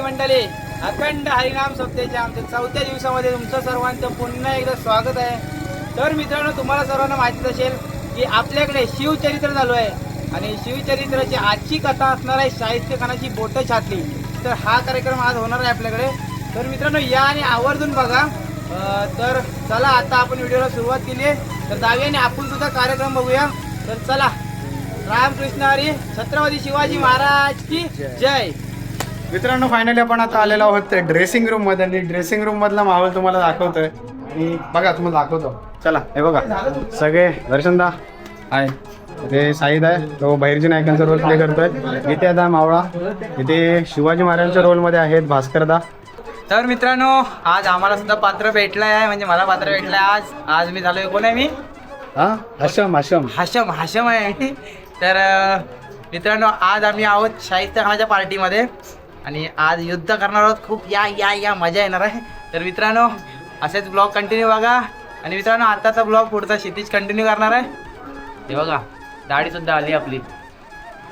वारी मंडळी अखंड हरिनाम सप्त्याच्या आमच्या चौथ्या दिवसामध्ये तुमचं सर्वांचं पुन्हा एकदा स्वागत आहे. तर मित्रांनो तुम्हाला सर्वांना माहितीच असेल की आपल्याकडे शिवचरित्र चालू आहे. आणि शिवचरित्राची आजची कथा असणार आहे खानाची बोटं छाटली. तर हा कार्यक्रम आज होणार आहे आपल्याकडे. तर मित्रांनो या आणि आवर्जून बघा. तर चला आता आपण व्हिडिओला सुरुवात केली आहे. तर जाऊया आपण सुद्धा कार्यक्रम बघूया. तर चला रामकृष्ण हरी छत्रपती शिवाजी महाराज की जय. मित्रांनो फायनली आपण आता आलेलो आहोत ड्रेसिंग रूममध्ये. आणि ड्रेसिंग रूम मधला माहोल तुम्हाला दाखवतोय. आणि बघा तुम्हाला दाखवतो. चला हे बघा. सगळे दर्शनदा. आहे इथे साईद आहे. तो बहिर्जी नायकांचा रोल प्ले करतोय. इथे आता मावळा. इथे शिवाजी महाराजांच्या रोलमध्ये आहेत भास्करदा. तर मित्रांनो आज आम्हाला सुद्धा पात्र भेटलंय. आहे म्हणजे मला पात्र भेटलंय आज. आज मी झालोय. कोण आहे मी? हा? हशम हशम. हाशम हाशम आहे. तर मित्रांनो आज आम्ही आहोत शाहिस्ते खानाच्या पार्टीमध्ये आणि आज युद्ध करणार आहोत. खूप या या या मजा येणार आहे. तर मित्रांनो असेच ब्लॉग कंटिन्यू बघा. आणि मित्रांनो आताचा ब्लॉग पुढचा क्षितिज कंटिन्यू करणार आहे. हे बघा दाढी सुद्धा आली आपली.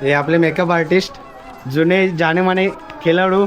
हे आपले मेकअप आर्टिस्ट जुने जानेमाने खेळाडू.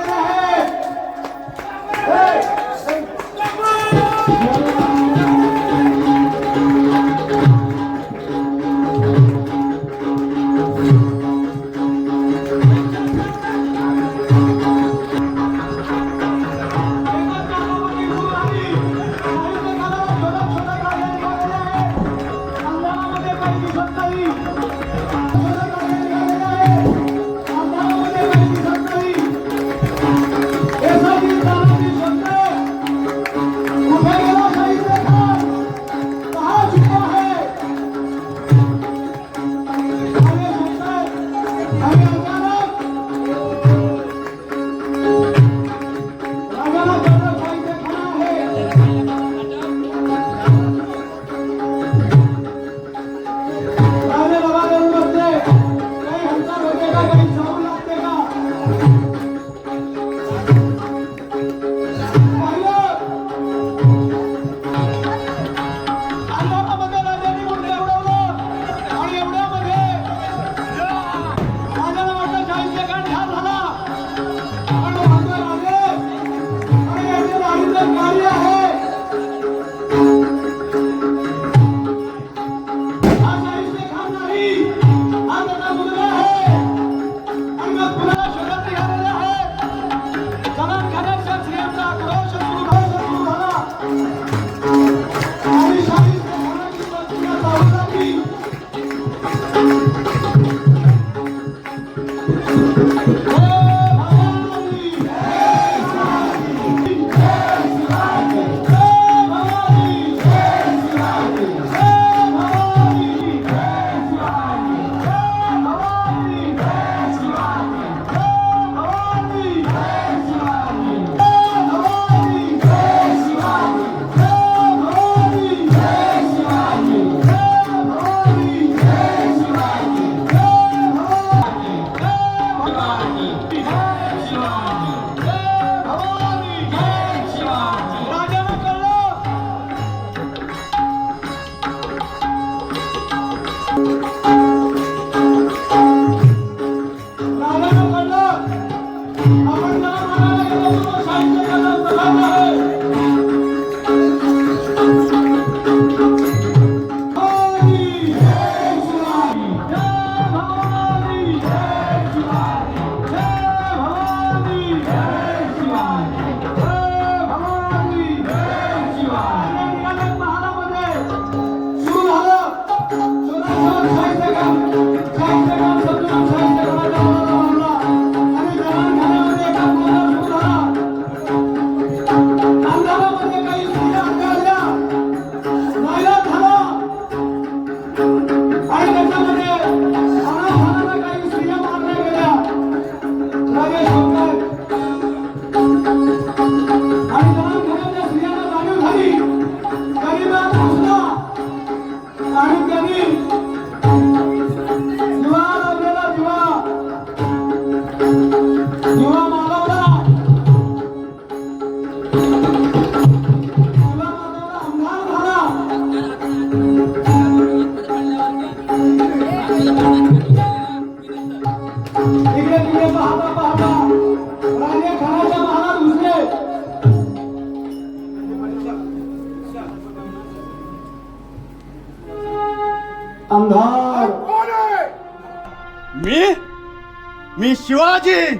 शिवाजी!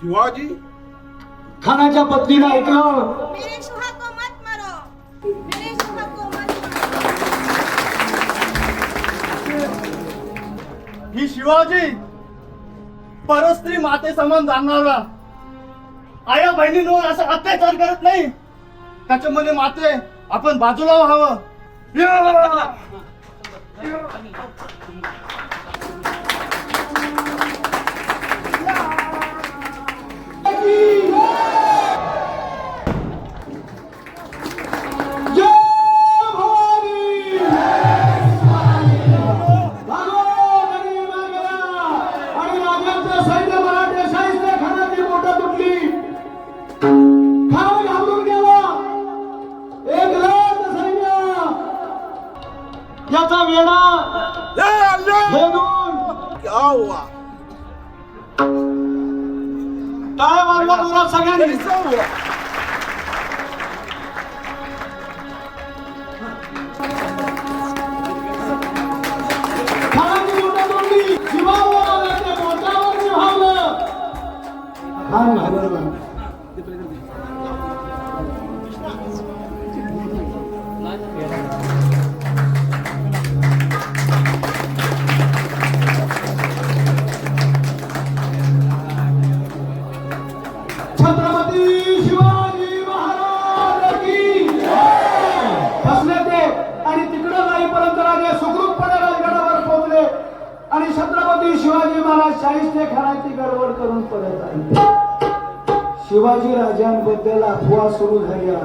शिवाजी? खानाच्या पत्नीनं ऐकलं? मेरे सुहा को मत मारो। मेरे सुहा को मत मारो। ही शिवाजी! परस्त्री माते समान जाणणारा. आया बहिणींवर असा अत्याचार करत नाही. त्याच्यामध्ये माते आपण बाजूला व्हावं. या! 你揍我 शिवाजी महाराज शाहिस्ते खानाची गडबड करून परत आले शिवाजी राजांबद्दल अफवा सुरू झाल्या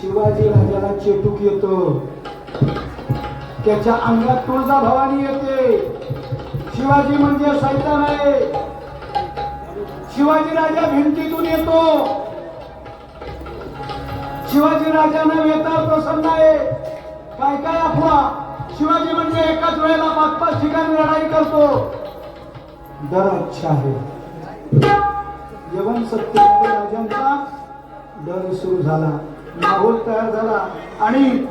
शिवाजी राजाला चेटूक येतो. त्याच्या अंगात तुळजा भवानी येते. शिवाजी म्हणजे सैतान आहे. शिवाजी राजा भिंतीतून येतो. शिवाजी राजांना वेता प्रसन्न आहे. काय काय अफवा? शिवाजी म्हणजे एकाच वेळेला पाच पाच ठिकाणी लढाई करतो. डर अच्छा आहे. यवन सत्य राजांचा डर सुरू झाला. माहोल तयार झाला. आणि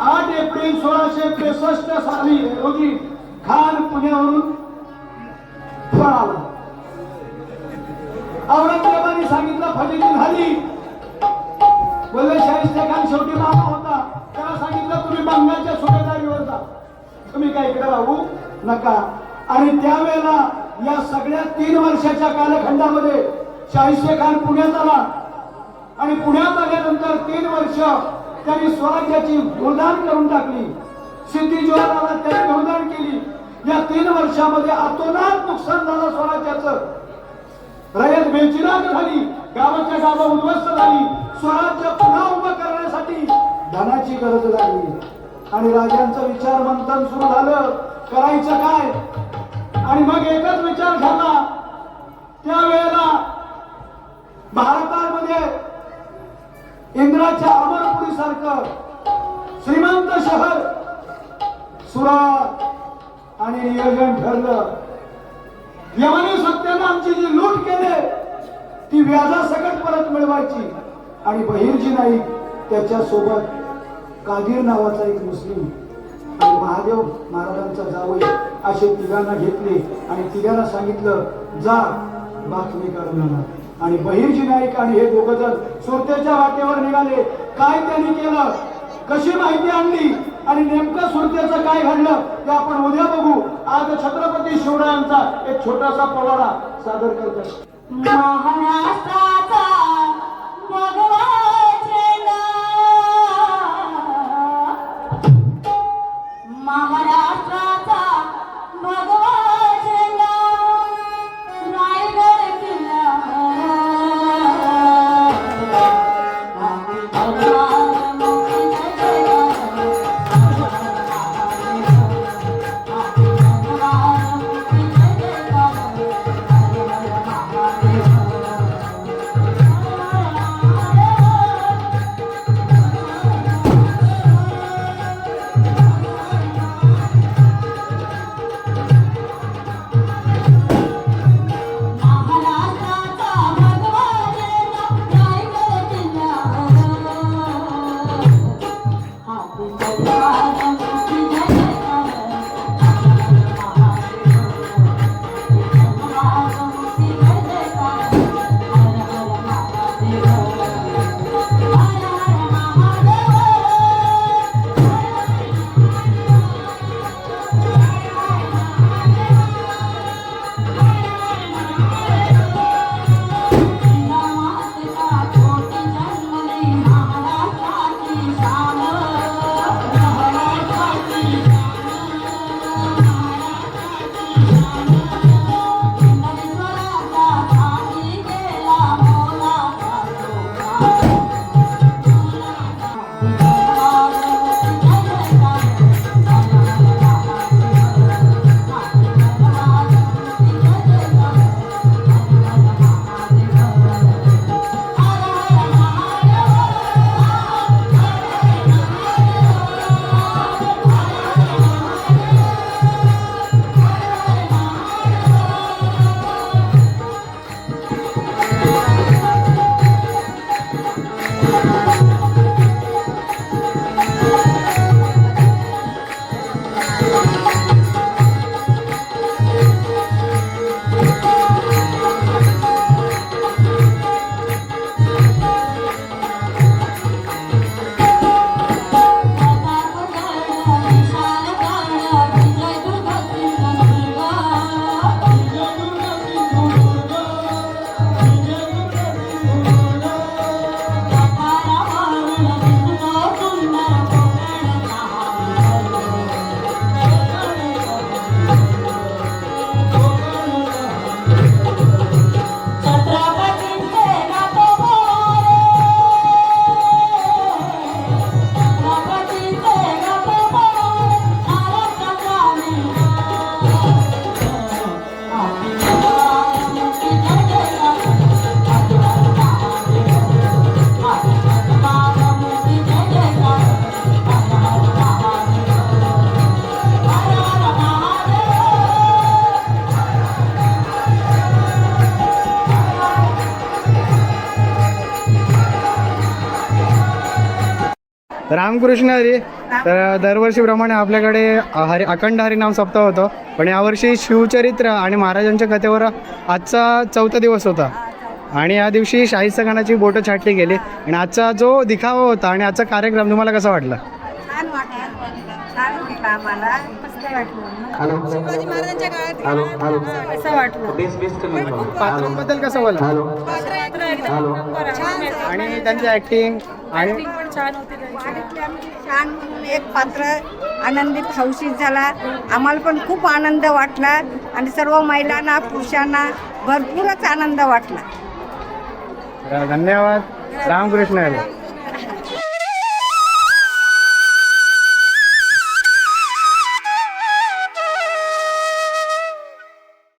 आठ एप्रिल सोळाशे त्रेसष्ट साली रोजी खान पुण्यावरून आला. औरंगजेबाने सांगितलं फजिती झाली. बोलले शाहिस्ते खान शेवटी मामा होता. त्याला सांगितलं तुम्ही बंगालच्या सुभेदारीवर तुम्ही काय इकडे राहू नका. आणि त्यावेळेला या सगळ्या तीन वर्षाच्या कालखंडामध्ये शाहिस्ते खान पुण्यात आला. आणि पुण्यात आल्यानंतर तीन वर्ष त्यांनी स्वराज्याची गोदान करून टाकली. सिद्धी जोहराला त्यांनी गुणदान केली. या तीन वर्षामध्ये अतोनात नुकसान झालं स्वराज्याचं. रयत बेचिराग झाली. गावाच्या गावा उद्ध्वस्त झाली. स्वराज्य पुन्हा उभं करण्यासाठी धनाची गरज लागली. आणि राजांचं विचार मंथन सुरू झालं. करायचं काय? आणि मग एकच विचार झाला. त्यावेळेला भारतामध्ये इंद्राच्या अमरपुरी सारखं श्रीमंत शहर सुरात आणि नियोजन ठरलं. यमानी सत्यानं आमची जी लूट केले ती व्याजासकट परत मिळवायची. आणि बहिर्जी नाही त्याच्यासोबत कादीर नावाचा एक मुस्लिम आणि महादेव महाराजांचा जावई असे तिघांना घेतले आणि तिघांना सांगितलं जा बातमी करून आणि. बहिर्जी नाईक आणि हे दोघ जण सुरतेच्या वाटेवर निघाले. काय त्यांनी केलं? कशी माहिती आणली? आणि नेमकं सुरतेचं काय घडलं? ते आपण उद्या बघू. आज छत्रपती शिवरायांचा एक छोटासा पवाडा सादर करतो महाराष्ट्राचा रामकृष्ण हरी तर दरवर्षीप्रमाणे आपल्याकडे हरी अखंड हरिनाम सप्ताह होतो. पण यावर्षी शिवचरित्र आणि महाराजांच्या कथेवर आजचा चौथा दिवस होता. आणि या दिवशी शाही खानाची बोटं छाटली गेली. आणि आजचा जो दिखावा होता आणि आजचा कार्यक्रम तुम्हाला कसा वाटला. छान वाटलं. छान वाटलं. आम्हाला मस्त वाटलं शिवाजी महाराजांच्या काळात असं वाटलं पात्रांबद्दल कसं बोला छान आणि त्यांची ऍक्टिंग आणि छान म्हणून एक पात्र आनंदित हौशीत झाला. आम्हाला पण खूप आनंद वाटला. आणि सर्व महिलांना पुरुषांना भरपूरच आनंद वाटला. धन्यवाद. रामकृष्ण. हरी